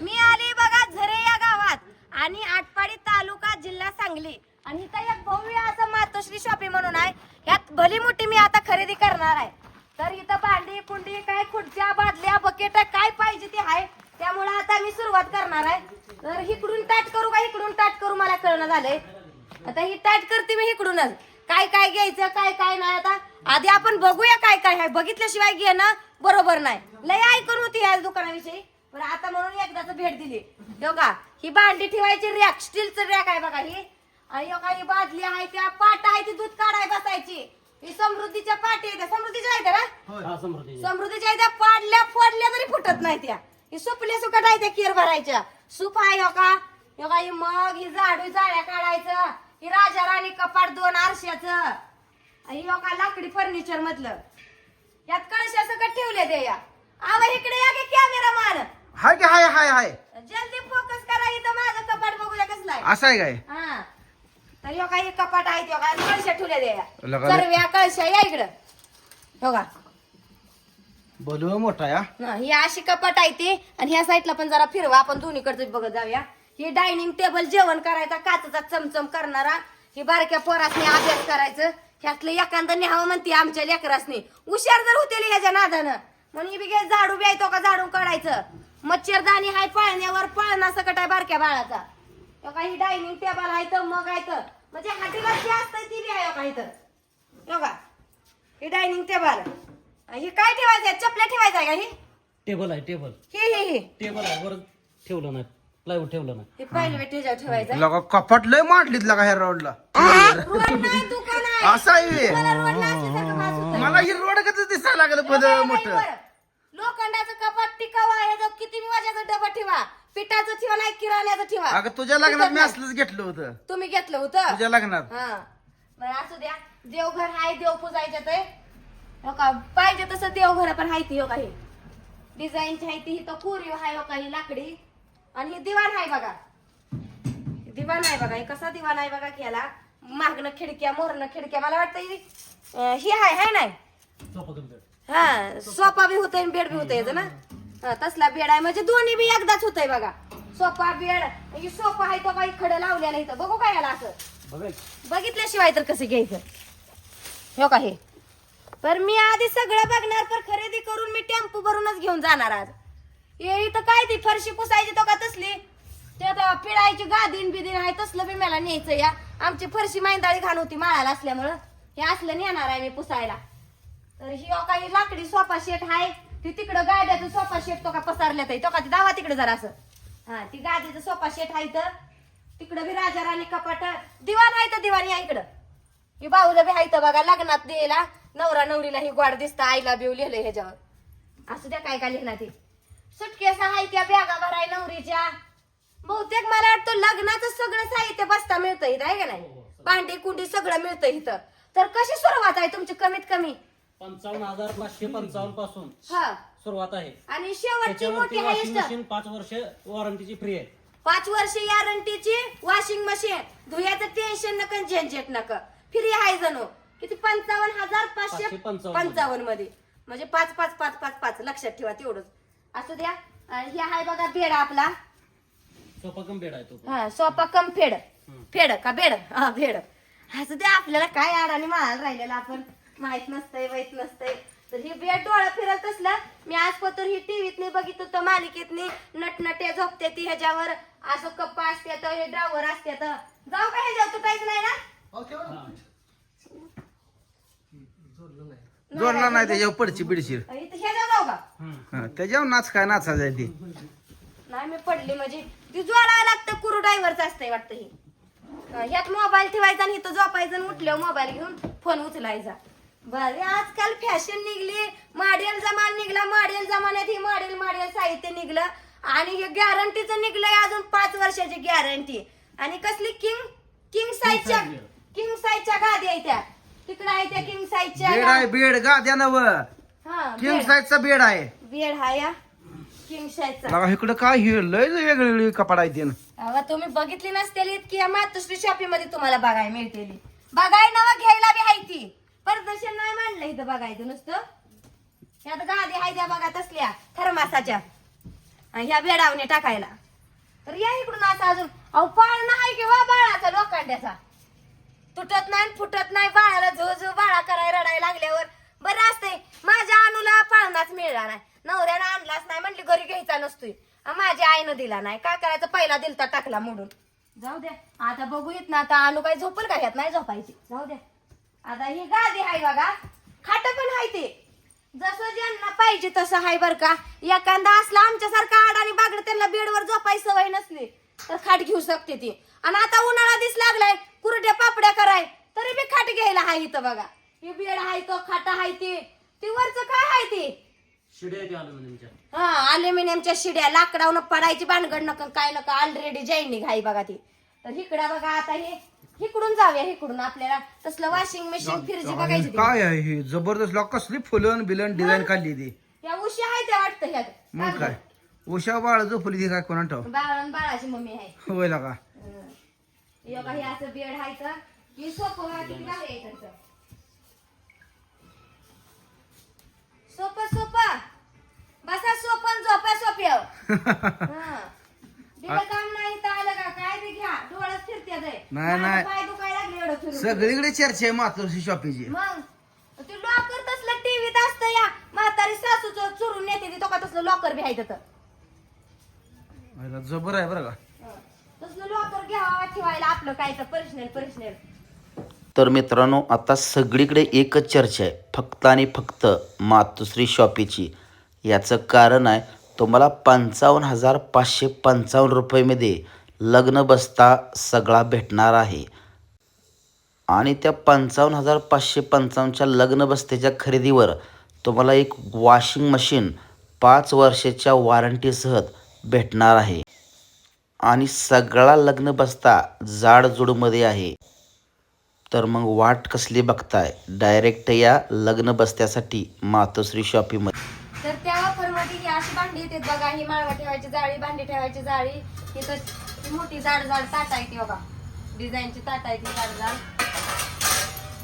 मी आली बघा झरे या गावात. आणि आटपाडी तालुका जिल्हा सांगली. आणि इथं एक भव्य असं मातोश्री शॉपिंग म्हणून आहे. ह्यात भली मोठी मी आता खरेदी करणार आहे. तर इथं भांडी कुंडी काय खुर्च्या बादल्या बकेट काय पाहिजे ते आहे. त्यामुळे आता मी सुरुवात करणार आहे. तर इकडून ताट करू का इकडून ताट करू मला कळणं झालंय. आता ही ताट करते मी इकडूनच. काय काय घ्यायचं काय काय नाही आता. आधी आपण बघूया काय काय आहे. बघितल्याशिवाय घेणं बरोबर नाही. लय ऐकून होती या दुकानाविषयी. पण आता म्हणून एकदाच भेट दिली. हो का ही भांडी ठेवायची रॅक स्टीलचं रॅक आहे बघा ही. आणि हो का ही बादली आहे त्या पाट आहे ती दूध काढाय बसायची. ही समृद्धीच्या पाटी आहे त्या. समृद्धीच्या आहे ना? हा समृद्धी समृद्धीच्या त्या. पाडल्या फोडल्या तरी फुटत नाही त्या. ही सुपल्या सुकट आहे त्या केर भरायच्या. सूप आहे हो का. हो का ही मग ही झाडू जाळ्या काढायचं. ही राजा राणी कपाट दोन आरशाचं. आणि हो का लाकडी फर्निचर मधलं. यात कळशा सकट ठेवले ते या. आवा इकडे या की कॅमेरा मान हाय की हाय हाय हाय? जल्दी फोकस करा इथं माझं कपाट बघूया कसलं आहे. असं आहे काय? हा. तर हो का हे कपाट आहे ते कळशा ठेवल्या ते या लगा- सर्व्या कळशा या इकडं. हो का बोलू मोठा या. हा, ही अशी कपाट आहे ती आणि ह्या साईडला पण जरा फिरवा आपण दोन्हीकडचं बघत जाऊया. ही डायनिंग टेबल जेवण करायचा काचचा चमचम करणारा ही बारक्या पोरासनी अभ्यास करायचं. ह्यातलं एखादं न्यावं म्हणते आमच्या लेकरासनी. हुशार जर होते ह्याच्या नादानं. म्हणून ही बी झाडू ब्यायतो का झाडून काढायचं. मच्छरदाणी हाय पाळण्यावर पाळणा सकट आहे बारक्या बाळाचा. हो का ही डायनिंग टेबल आहे तर मग आहे तर. म्हणजे हाटीला जी असतं ती बी आहे हो का इथं. हो का? ही डायनिंग टेबल ही काय ठेवायचं आहे चपल्या ठेवायचं आहे का ही? टेबल आहे टेबल हे हे हे. टेबल आहे वर ठेवलं नाही. प्लायवूड ठेवलं नाही. हे पहिलं ठेवायचं लगा कपाट लय मांडलीत लगा ह्या रोडला रोड नाही दुकान आहे. असं आहे व्हय. मला ही रोड कसं दिसायला लागलं हे पद मोठं. लोखंडाचं कपाट टिकावा ह्याचं किती वाजाचं डबा ठेवा? पिठाचं ठेवा नाही किराण्याचं ठेवा. अगं तुझ्या लग्नात मी असलंच घेतलं होतं. तुम्ही घेतलं होतं? तुझ्या लग्नात. हा. बरं असू द्या. देवघर आहे देव पूजायचं ते. हो का? पाहिजे तसं देवघर पण आहे ती हो काही डिझाईनची आहे ती तर कोरीव आहे हो काही लाकडी? आणि हे दिवाण आहे बघा. दिवाण आहे बघा हे कसा दिवाण आहे बघा केला मागणं खिडक्या मोरनं खिडक्या. मला वाटतं ही ही आहे हाय नाही? हा सोफा बी होतोय बेड बी होतोय ना? हा, तसला बेड आहे. म्हणजे दोन्ही बी एकदाच होतंय बघा. Sofa bed. ही सोफा आहे तो काही खडं लावलेला इथं. बघू काय याला असं. बघा. बघितल्याशिवाय तर कसं घ्यायचं? हो का हे? तर मी आधी सगळं बघणार पर खरेदी करून मी टेम्पो भरूनच घेऊन जाणार आज. हे इथं काय ती फरशी पुसायची तो का तसली? ते आता पिळायची गादीन बिदीन आहे तसलं बी मला न्यायचं या. आमची फरशी मांदाळी घाण होती माळाला असल्यामुळं. हे असलं नेणार आहे मी पुसायला. तर ही ओ काही लाकडी सोफा शेट आहे ती तिकडं गाड्याचं सोफा शेट तो का पसारल्यात आहे. तो का ती दावा तिकडे जरा असं. हा ती गाद्याचं सोफा शेट आहे तर तिकडं बी राजा राणी कपाट दिवाण आहे तर दिवाणी आहे इकडं. ही बाऊला बी आहे तर बघा लग्नात द्यायला नवरा नवरीला ही गोड दिसतं आईला बिव लिहिलंय ह्याच्यावर. असू द्या काय काय लिहिणार ते. सुटकेस आहे त्या बॅगा भराय नवरीच्या. बहुतेक मला वाटतं लग्नाचं सगळं साहित्य बसता मिळतं इथं आहे का नाही? भांडी कुंडी सगळं मिळतं इथं. तर कशी सुरुवात आहे तुमची कमीत कमी? पंचावन्न हजार पाचशे पंचावन्नपासून हा. सुरुवात आहे. आणि शेवटची त्याच्यावरती मोठी वॉशिंग हायस्ट. मशीन पाच वर्ष वॉरंटीची फ्री आहे. पाच वर्ष गॅरंटीची वॉशिंग मशीन धुयाचं टेन्शन नक झंझट नक. फ्री आहे जणू. किती? पंचावन्न हजार पाचशे पाचशे पंचावन्न. पंचावन्नमध्ये. म्हणजे पाच पाच पाच पाच पाच. लक्षात ठेवा तेवढंच. असू द्या. आणि हे आहे बघा बेड आपला. सोफा कम बेड आहे तो हा सोपा कम फेड. फेड का बेड? हा फेड असू द्या आपल्याला काय अडाणी माळायला राहिलेला आपण. माहीत नसतंय माहीत नसतंय. तर ही बेड डोळा फिरत असला मी आज पत्र ही टीव्हीत नाही बघितलं होतं मालिकेतनी नटनट्या झोपते ती ह्याच्यावर. असं कप्पा असते तर हे ड्रावर असते तर. जाऊ का ह्याच्यावर तू काहीच नाही ना? हा. जोडला नाही त्याच्यावर पडची बिडशीर इथं ह्याच्यावर जाऊ का? हम्म. हा, त्याच्यावर नाच काय नाचायचं आहे ती. नाही मी पडली म्हणजे. ती जोडायला लागतं कुरू ड्रायव्हरचं असतंय वाटतं ही. ह्यात मोबाईल ठेवायचा आणि इथं झोपायचं आणि उठल्यावर मोबाईल घेऊन फोन उचलायचा. बरे आजकाल फॅशन निघली. मॉडेल जमाना निघला मॉडेल जमान्यात ही मॉडेल मॉडेल साहित्य निघलं. आणि हे गॅरंटीचं निघलंय अजून पाच वर्षाची गॅरंटी आणि कसली किंग किंग साईजच्या. किंग साईजच्या गादी आहे त्या. तिकडे आहे त्या किंग साईजच्या बेड आहे बेड गा द्या नव. हा किंग साईजचा बेड आहे. बेड हा या किंग साईजचा इकडं काय हे लय वेगळी वेगळी कपाट आहे अहो तुम्ही बघितली नसतेली इतकी या मातोश्री शॉपिंगमध्ये तुम्हाला बघायला मिळतेली. बघाय नवा घ्यायला बी हाय ती. नाही इथं बघायचं नुसतं. यात गादी हाय त्या बघा तसल्या थर्मासाच्या. आणि ह्या बेडावने टाकायला. तर या इकडून आता अजून अहो पाळणा नाही किंवा बाळाचा लोकांड्याचा तुटत नाही फुटत नाही बाळाला झो झो बाळा करायला रडायला लागल्यावर बरं असतंय माझ्या अनुला पाळणाच मिळाला नाही. नवऱ्यानं आणलाच नाही म्हणली घरी घ्यायचा नसतोय. माझ्या आईनं दिला नाही. काय करायचं? पहिला दिलता टाकला मोडून. जाऊ द्या. आता बघू येत ना आता अनु काय झोपल का ह्यात? नाही झोपायची. जाऊ द्या. आता ही गादी आहे बघा. खाट पण आहे ते. जसं ज्यांना पाहिजे तसं आहे बर का. एखादा असला आमच्यासारखा आड आणि बागड त्यांना बेडवर झोपायची सवय नसली तर खाट घेऊ शकते ती. आणि आता उन्हाळा दिस लागलाय कुरड्या पापड्या कराय तरी बी खाट घ्यायला हाय इथं बघा. ही बेड आहे तो खाट आहे ती. ती वरच काय आहे ती? शिड्या हा अल्युमिनियमच्या शिड्या. लाकडावनं पडायची भानगड नका काय नका ऑलरेडी जैनिक आहे बघा ती. तर इकडं बघा आता हे इकडून जाऊया इकडून आपल्याला. तसलं वॉशिंग मशीन फिरजी बघायची ती. काय आहे हे? जबरदस्त लॉक कसली फुलन बिलन डिझाईन काढली ती. या उशी आहे त्या वाटतं ह्यात मग काय? उषा बाळ झोपली ती काय कोणा ठाव बाळन बाळाची मम्मी आहे. होय हं. हे असं बेड आहे तर. सोपं बघा किती भारी आहे इकडचं. सोपं सोपं. बसा सोपं झोपा सोप्याव दिलं काम नाही तर आलं का काय ते घ्या नाही, नाही. पाय दुखायला लागले एवढं फिरून. सगळीकडे चर्चा आहे मातोश्री शॉपीची. मग? ते लॉकर तसलं टीव्हीत असतं या. म्हातारी सासूच चुरून येते ती तो का तसलं लॉकर बी आहे तिथं जबर आहे बरं का. तसलं लॉकर घ्यावा ठेवायला आपलं काय तर पर्सनल पर्सनल तर मित्रांनो आता सगळीकडे एकच चर्चा आहे. फक्त आणि फक्त मातुश्री शॉपीची. याचं कारण आहे तुम्हाला पंचावन्न हजार पाचशे पंचावन्न रुपयेमध्ये लग्न बसता सगळा भेटणार आहे. आणि त्या पंचावन्न हजार पाचशे पंचावन्नच्या लग्न बस्त्याच्या खरेदीवर तुम्हाला एक वॉशिंग मशीन पाच वर्षाच्या वॉरंटीसह भेटणार आहे. आणि सगळा लग्न बस्ता जाडजूडमध्ये आहे. तर मग वाट कसली बघताय? डायरेक्ट या लग्न बसत्यासाठी मातोश्री शॉपीमध्ये तर त्या ऑफरमध्ये ही अशी भांडी येते बघा ही माळवा ठेवायची जाळी भांडी ठेवायची जाळी अशी मोठी जाड जाड ताट आहे ती बघा. डिझाईनची ताट आहे ती जाड जाड.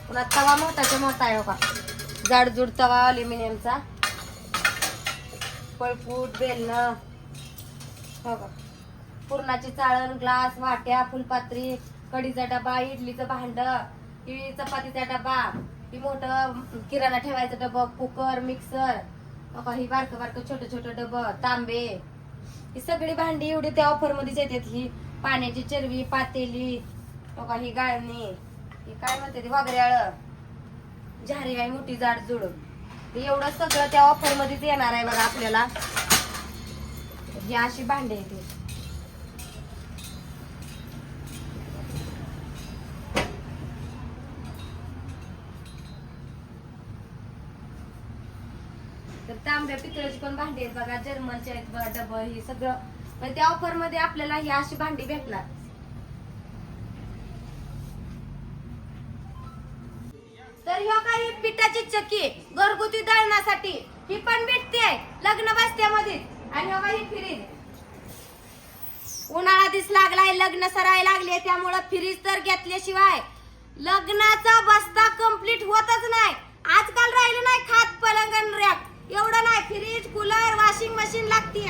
पुन्हा तवा मोठाच्या मोठा आहे बघा. जाडजूड तवा अल्युमिनियमचा पळपूट बेलणं. बघा. पुरणाची चाळण ग्लास वाट्या फुलपात्री कढीचा डबा इडलीचं भांड ही चपातीचा डबा ही मोठं किराणा ठेवायचं डबं कुकर मिक्सर बघा ही बारकं बारकं छोटं छोटं डबं तांबे. ही सगळी भांडी एवढी त्या ऑफर मध्येच येतात. ही पाण्याची चरवी पातेली बघा ही गाळणी ही काय म्हणते ती वागऱ्याळ झारी आहे मोठी जाड जुड. एवढं सगळं त्या ऑफर मध्येच येणार आहे बघा आपल्याला. ही अशी भांडी आहे तांब्या पितळेची पण भांडी आहेत बघा जर्मनचे आहेत बघा डबल हे सगळं. पण त्या ऑफरमध्ये आपल्याला ही अशी भांडी भेटणार. तर ह्यो काही पिठाची चक्की घरगुती दळण्यासाठी ही पण भेटते लग्न बसत्यामध्ये आणि ह्यो काही फ्रीज उन्हाळा दिस लागलाय लग्न सराय लागले त्यामुळं फ्रीज तर घेतल्याशिवाय लग्नाचा बस्ता कंप्लीट होतच नाही. आजकाल राहिलं नाही खात पलंग रॅक. एवढं नाही फ्रीज कूलर वॉशिंग मशीन लागते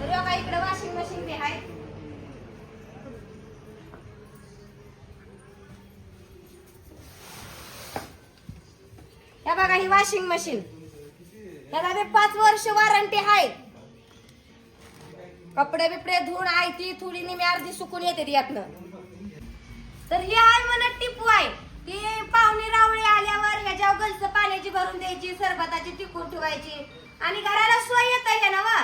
तर इकडे वॉशिंग मशीन बी आहे. ह्या बघा ही वॉशिंग मशीन त्याला बी पाच वर्ष वॉरंटी आहे. कपडे बिपडे धुण आहे ती थोडी निमी अर्धी सुकून येते यातनं. तर ही आहे म्हणत टिपू आहे. ती पाहुणे रावळे आल्यावर ह्याच्यावर करून द्यायची सरबताची टिकून ठेवायची. आणि घराला सोय येत आहे ना वा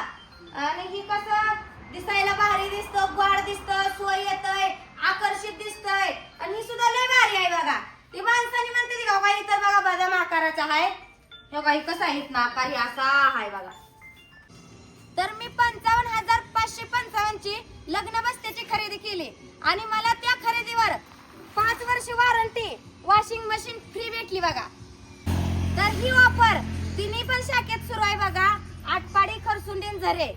आणि ही कसं दिसायला भारी दिसतं गोड दिसतं सोय येतय आकर्षित दिसतंय. आणि ही सुद्धा लय भारी आहे बघा. ती माणसाने म्हणते ती हो बाबा इतर बघा बदाम आकाराचा आहे. हो हे काही कसं आहेत ना आकार हे असा आहे बघा. तर मी पंचावन्न हजार पाचशे पंचावन्न ची लग्न बस्त्याची खरेदी केली. आणि मला त्या खरेदीवर पाच वर्ष वॉरंटी वॉशिंग मशीन फ्री भेटली बघा. तर ही ऑफर तिन्ही पण शाखेत सुरू आहे बघा. आटपाडी खरसुंडीन झरे.